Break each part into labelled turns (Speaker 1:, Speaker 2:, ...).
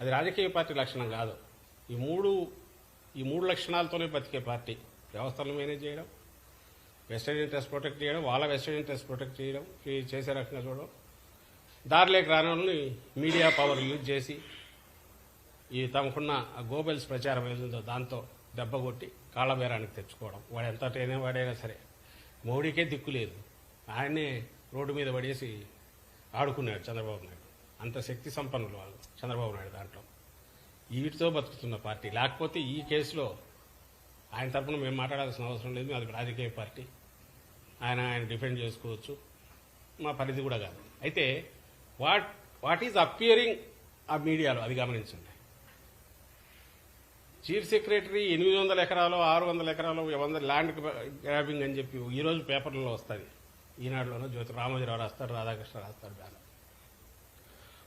Speaker 1: అది రాజకీయ పార్టీ లక్షణం కాదు. ఈ మూడు ఈ మూడు లక్షణాలతోనే బతికే పార్టీ. వ్యవస్థలను మేనేజ్ చేయడం వెస్టర్న్ ఇంట్రెస్ట్ ప్రొటెక్ట్ చేయడం వాళ్ళ వెస్టర్న్ ఇంట్రెస్ట్ ప్రొటెక్ట్ చేయడం చేసే రకంగా చూడడం. దారిలోకి రాని మీడియా పవర్ యూజ్ చేసి ఈ తమకున్న గోబెల్స్ ప్రచారం ఏదో దాంతో దెబ్బ కొట్టి కాళ్ళ తెచ్చుకోవడం. వాడు ఎంత వాడైనా సరే మోడీకే దిక్కు లేదు. ఆయన్నే రోడ్డు మీద పడేసి ఆడుకున్నాడు చంద్రబాబు నాయుడు. అంత శక్తి సంపన్నులు వాళ్ళు చంద్రబాబు నాయుడు దాంట్లో. వీటితో బతుకుతున్న పార్టీ. లేకపోతే ఈ కేసులో ఆయన తరఫున మేము మాట్లాడాల్సిన అవసరం లేదు అది రాజకీయ పార్టీ. ఆయన ఆయన డిఫెండ్ చేసుకోవచ్చు. మా పరిధి కూడా కాదు. అయితే వాట్ వాట్ ఈజ్ అపియరింగ్ ఆ మీడియాలో? అది గమనించండి. చీఫ్ సెక్రటరీ ఎనిమిది వందల ఎకరాలు ఆరు వందల ఎకరాలు వంద ల్యాండ్ గ్రాబింగ్ అని చెప్పి ఈ రోజు పేపర్లలో వస్తుంది ఈనాడులోనూ జ్యోతి రామోజీరావు రాస్తాడు రాధాకృష్ణ రాస్తాడు బ్యానర్.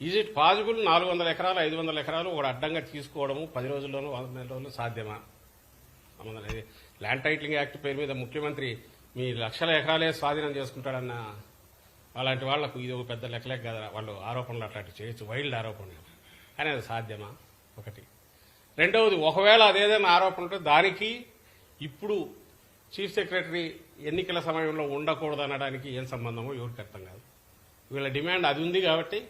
Speaker 1: ఈజ్ ఇట్ పాసిబుల్ నాలుగు వందల ఎకరాలు ఐదు వందల ఎకరాలు ఒక అడ్డంగా తీసుకోవడము పది రోజుల్లోనూ వంద నెల రోజులు సాధ్యమా ల్యాండ్ టైటిలింగ్ యాక్ట్ పేరు మీద ముఖ్యమంత్రి మీ లక్షల ఎకరాలే స్వాధీనం చేసుకుంటాడన్న అలాంటి వాళ్ళకు ఇది ఒక పెద్ద లెక్కలేక కదా వాళ్ళు ఆరోపణలు అట్లాంటి చేయొచ్చు వైల్డ్ ఆరోపణలు. కానీ అది సాధ్యమా? ఒకటి. రెండవది ఒకవేళ అదేదైనా ఆరోపణ ఉంటే దానికి ఇప్పుడు చీఫ్ సెక్రటరీ ఎన్నికల సమయంలో ఉండకూడదు అనడానికి ఏం సంబంధమో ఎవరికి అర్థం కాదు. వీళ్ళ డిమాండ్ అది ఉంది కాబట్టి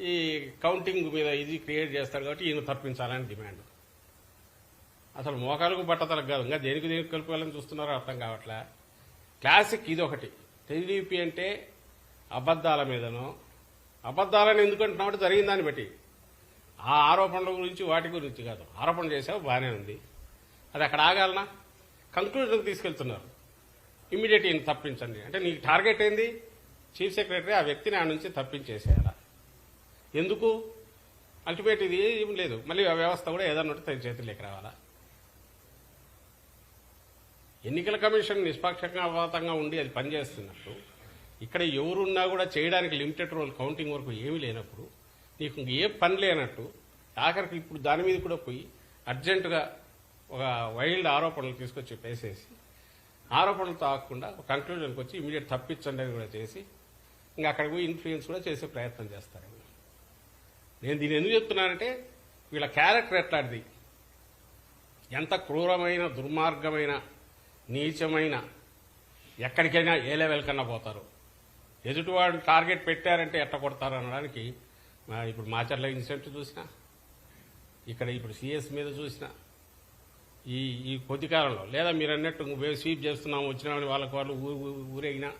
Speaker 1: ఈ కౌంటింగ్ మీద ఇది క్రియేట్ చేస్తారు కాబట్టి ఈయన తప్పించాలని డిమాండ్. అసలు మోకాలకు బట్టతలకు కాదు ఇంకా దేనికి దేనికి కలుపుకోవాలని చూస్తున్నారో అర్థం కావట్లే? క్లాసిక్ ఇది ఒకటి. టీడీపీ అంటే అబద్దాల మీదనో అబద్దాలని ఎందుకంటున్నావు జరిగిన దాన్ని బట్టి. ఆ ఆరోపణల గురించి వాటి గురించి కాదు. ఆరోపణ చేసావు బాగానే ఉంది. అది అక్కడ ఆగాలనా? కంక్లూజన్కి తీసుకెళ్తున్నారు. ఇమ్మీడియట్ ఈయన తప్పించండి. అంటే నీకు టార్గెట్ ఏంది? చీఫ్ సెక్రటరీ ఆ వ్యక్తిని ఆ నుంచి తప్పించేసేయాల? ఎందుకు? అల్టిమేట్ ఇది ఏం లేదు. మళ్ళీ ఆ వ్యవస్థ కూడా ఏదన్నా తన చేతుల్లోకి రావాలా? ఎన్నికల కమిషన్ నిష్పక్షపాతంగా ఉండి అది పనిచేస్తున్నట్టు ఇక్కడ ఎవరున్నా కూడా చేయడానికి లిమిటెడ్ రోల్ కౌంటింగ్ వరకు ఏమీ లేనప్పుడు నీకు ఏ పని లేనట్టు ఆఖరికి ఇప్పుడు దాని మీద కూడా పోయి అర్జెంటుగా ఒక వైల్డ్ ఆరోపణలు తీసుకొచ్చి పేసేసి ఆరోపణలు తాగకుండా ఒక కంక్లూజన్కి వచ్చి ఇమీడియట్ తప్పించండి అని కూడా చేసి ఇంకా అక్కడికి పోయి ఇన్ఫ్లుయెన్స్ కూడా చేసే ప్రయత్నం చేస్తారు. నేను దీన్ని ఎందుకు చెప్తున్నానంటే వీళ్ళ క్యారెక్టర్ ఎట్లాంటిది? ఎంత క్రూరమైన దుర్మార్గమైన నీచమైన ఎక్కడికైనా ఏ లెవెల్ కన్నా పోతారు? ఎదుటివాడు టార్గెట్ పెట్టారంటే ఎట్ట కొడతారు అనడానికి ఇప్పుడు మాచర్ల ఇన్సిడెంట్ చూసినా ఇక్కడ ఇప్పుడు సిఎస్ మీద చూసినా ఈ ఈ కొద్ది కాలంలో లేదా మీరు అన్నట్టు మేము స్వీప్ చేస్తున్నాము వచ్చినామని వాళ్ళకి వాళ్ళు ఊరేగినా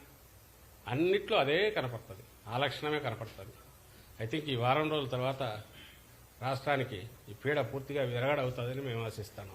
Speaker 1: అన్నిట్లో అదే కనపడుతుంది. ఆ లక్షణమే కనపడుతుంది. ఐ థింక్ ఈ వారం రోజుల తర్వాత రాష్ట్రానికి ఈ పీడ పూర్తిగా విరగడవుతుందని మేము ఆశిస్తాను